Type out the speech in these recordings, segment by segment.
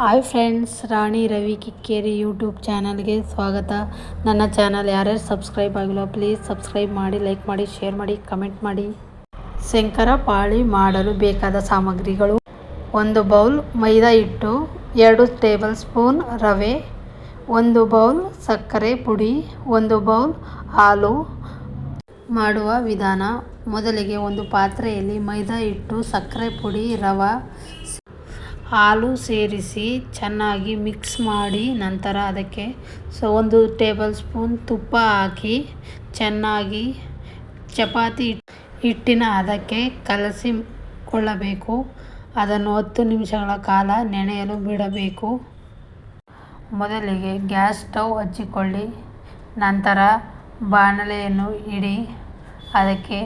Hi friends, Rani Ravi Kikkeri YouTube ಚಾನಲ್ಗೆ ಸ್ವಾಗತ. ನನ್ನ ಚಾನಲ್ ಯಾರ್ಯಾರು ಸಬ್ಸ್ಕ್ರೈಬ್ ಆಗಿಲ್ಲ, ಪ್ಲೀಸ್ ಸಬ್ಸ್ಕ್ರೈಬ್ ಮಾಡಿ, ಲೈಕ್ ಮಾಡಿ, ಶೇರ್ ಮಾಡಿ, ಕಮೆಂಟ್ ಮಾಡಿ. ಶಂಕರ ಪಾಳಿ ಮಾಡಲು ಬೇಕಾದ ಸಾಮಗ್ರಿಗಳು. ಒಂದು ಬೌಲ್ ಮೈದಾ ಹಿಟ್ಟು, ಎರಡು ಟೇಬಲ್ ಸ್ಪೂನ್ ರವೆ, ಒಂದು ಬೌಲ್ ಸಕ್ಕರೆ ಪುಡಿ, ಒಂದು ಬೌಲ್ ಹಾಲು. ಮಾಡುವ ವಿಧಾನ, ಮೊದಲಿಗೆ ಒಂದು ಪಾತ್ರೆಯಲ್ಲಿ ಮೈದಾ ಹಿಟ್ಟು, ಸಕ್ಕರೆ ಪುಡಿ, ರವೆ ಹಾಲು ಸೇರಿಸಿ ಚೆನ್ನಾಗಿ ಮಿಕ್ಸ್ ಮಾಡಿ ನಂತರ ಅದಕ್ಕೆ ಸೊ ಒಂದು ಟೇಬಲ್ ಸ್ಪೂನ್ ತುಪ್ಪ ಹಾಕಿ ಚೆನ್ನಾಗಿ ಚಪಾತಿ ಹಿಟ್ಟಿನ ಅದಕ್ಕೆ ಕಲಸಿಕೊಳ್ಳಬೇಕು. ಅದನ್ನು ಹತ್ತು ನಿಮಿಷಗಳ ಕಾಲ ನೆನೆಯಲು ಬಿಡಬೇಕು. ಮೊದಲಿಗೆ ಗ್ಯಾಸ್ ಸ್ಟವ್ ಹಚ್ಚಿಕೊಳ್ಳಿ. ನಂತರ ಬಾಣಲೆಯನ್ನು ಇಡಿ. ಅದಕ್ಕೆ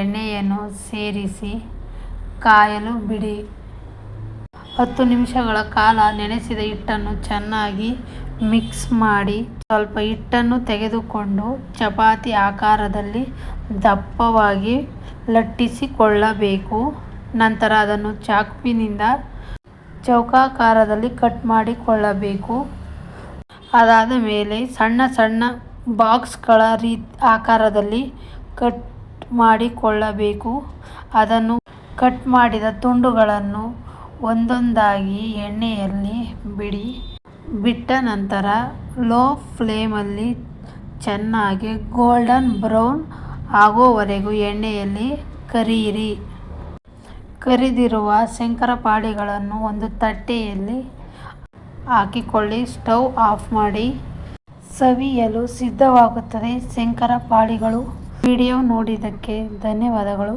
ಎಣ್ಣೆಯನ್ನು ಸೇರಿಸಿ ಕಾಯಲು ಬಿಡಿ. ಹತ್ತು ನಿಮಿಷಗಳ ಕಾಲ ನೆನೆಸಿದ ಹಿಟ್ಟನ್ನು ಚೆನ್ನಾಗಿ ಮಿಕ್ಸ್ ಮಾಡಿ ಸ್ವಲ್ಪ ಹಿಟ್ಟನ್ನು ತೆಗೆದುಕೊಂಡು ಚಪಾತಿ ಆಕಾರದಲ್ಲಿ ದಪ್ಪವಾಗಿ ಲಟ್ಟಿಸಿಕೊಳ್ಳಬೇಕು. ನಂತರ ಅದನ್ನು ಚಾಕುವಿನಿಂದ ಚೌಕಾಕಾರದಲ್ಲಿ ಕಟ್ ಮಾಡಿಕೊಳ್ಳಬೇಕು. ಅದಾದ ಮೇಲೆ ಸಣ್ಣ ಸಣ್ಣ ಬಾಕ್ಸ್ಗಳ ರೀ ಆಕಾರದಲ್ಲಿ ಕಟ್ ಮಾಡಿಕೊಳ್ಳಬೇಕು. ಅದನ್ನು ಕಟ್ ಮಾಡಿದ ತುಂಡುಗಳನ್ನು ಒಂದೊಂದಾಗಿ ಎಣ್ಣೆಯಲ್ಲಿ ಬಿಡಿ, ಬಿಟ್ಟ ನಂತರ ಲೋ ಫ್ಲೇಮಲ್ಲಿ ಚೆನ್ನಾಗಿ ಗೋಲ್ಡನ್ ಬ್ರೌನ್ ಆಗೋವರೆಗೂ ಎಣ್ಣೆಯಲ್ಲಿ ಕರಿಯಿರಿ ಕರಿದಿರುವ ಶಂಕರಪಾಳಿಗಳನ್ನು ಒಂದು ತಟ್ಟೆಯಲ್ಲಿ ಹಾಕಿಕೊಳ್ಳಿ. ಸ್ಟವ್ ಆಫ್ ಮಾಡಿ. ಸವಿಯಲು ಸಿದ್ಧವಾಗುತ್ತದೆ ಶಂಕರಪಾಳಿಗಳು ವಿಡಿಯೋ ನೋಡಿದ್ದಕ್ಕೆ ಧನ್ಯವಾದಗಳು.